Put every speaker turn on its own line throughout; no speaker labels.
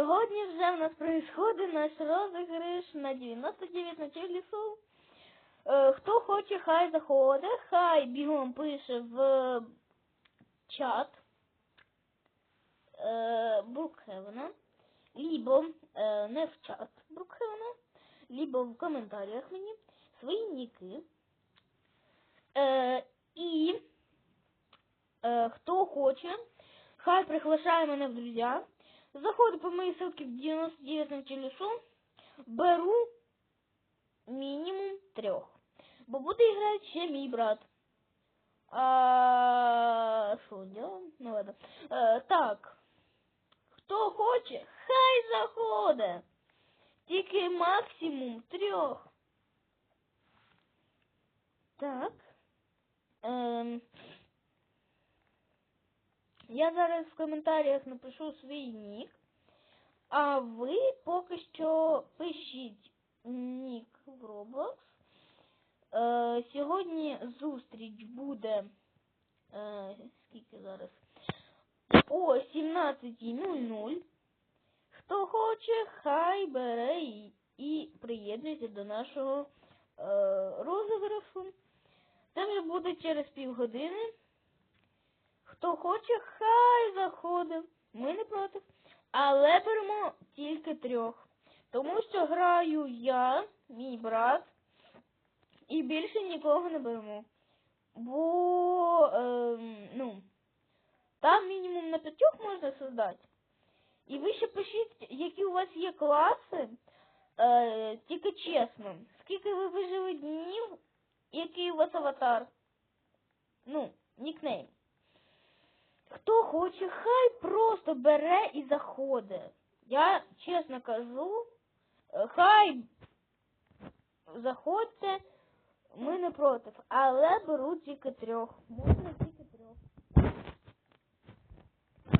Сьогодні вже в нас происходить наш розіграш на 99 ночей лісу. Е, хто хоче, хай заходить, хай бігом пише в чат е, Брукхевена, либо е, не в чат Брукхевена, либо в коментарях мені свої ніки. Е, і хто хоче, хай приглашає мене в друзья. Заходжу по моїй ссылке в 99 на телесу, беру мінімум трьох. Бо буде грати ще мій брат. А що делаем? Ну ладно. Е, так. Хто хоче, хай заходить. Тільки максимум трьох. Так. Ем, я зараз в коментарях напишу свій нік, а ви поки що пишіть нік в Roblox. Е, сьогодні зустріч буде. Е, скільки зараз? О 17.00. Хто хоче, хай бере і, і приєднується до нашого е, розіграшу. Це вже буде через півгодини. Хто хоче, хай заходить. Ми не проти. Але беремо тільки трьох. Тому що граю я, мій брат, і більше нікого не беремо. Бо, ем, ну, там мінімум на п'ятьох можна создати. І ви ще пишіть, які у вас є класи, е, тільки чесно. Скільки ви вижили днів, який у вас аватар? Ну, нікнейм. Хто хоче, хай просто бере і заходить. Я чесно кажу, е, хай заходьте, ми не проти, але беру тільки трьох. Можна тільки трьох.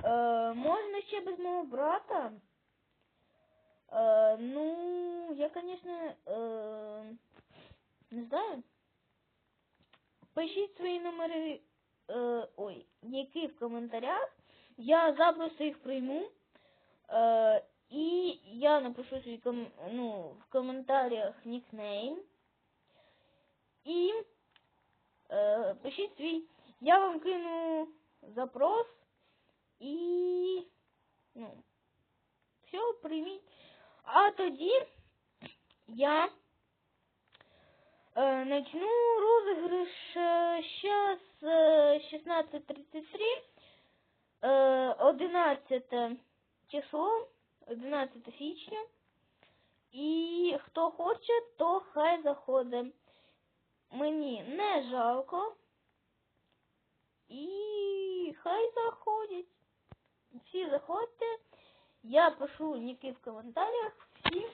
Е, можна ще без мого брата. Е, ну, я, звісно, е, не знаю. Пишіть свої номери е, ой, які в коментарях. Я запросто їх прийму. Е, і я напишу свій ком, ну, в коментарях нікнейм. І е, пишіть свій. Я вам кину запрос і ну, все, прийміть. А тоді я Е, Начну розыгрыш сейчас 16.33, 11 число, 11 січня. І хто хоче, то хай заходить. Мені не жалко. І хай заходять. Всі заходьте. Я пишу ніки в коментарях. Всім